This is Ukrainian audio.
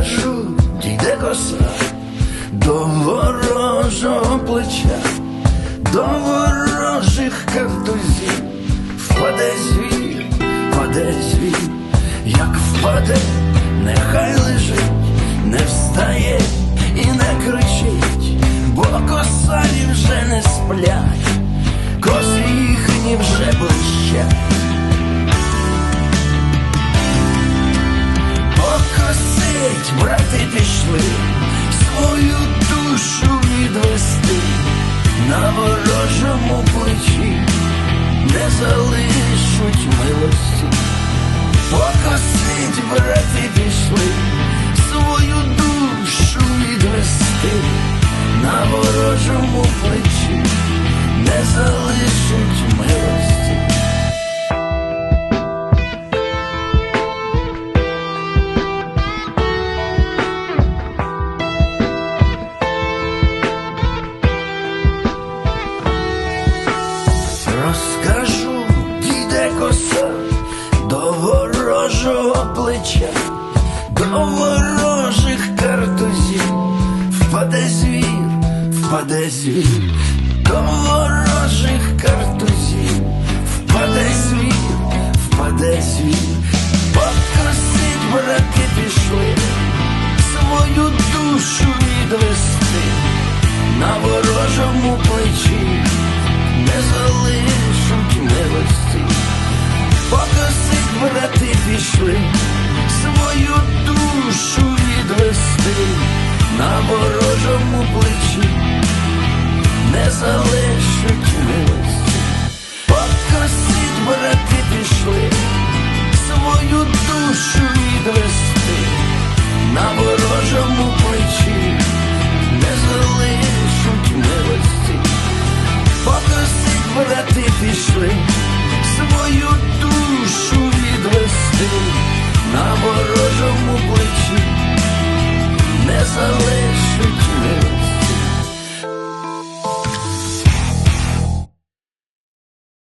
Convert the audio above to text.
пляжу дійде коса до ворожого плеча, до ворожих картузів, впаде звір, впаде звір, як впаде, нехай лежить, не встає і не кричить, бо косарі вже не сплять. Покосить, ворожого до ворожих картузів, впаде звір, впаде звір, до ворожих картузів, впаде звір, впаде звір, покосить брати пішли, свою душу відвести. На ворожому плечі не залишуть милості, покосить брати пішли, свою душу відвести на ворожому плечі, не залишить милості, Покрасить браки пішли, свою душу відвести на ворожому плечі, не залишуть милості, покрасить брати пішли, свою душу відвести. Nada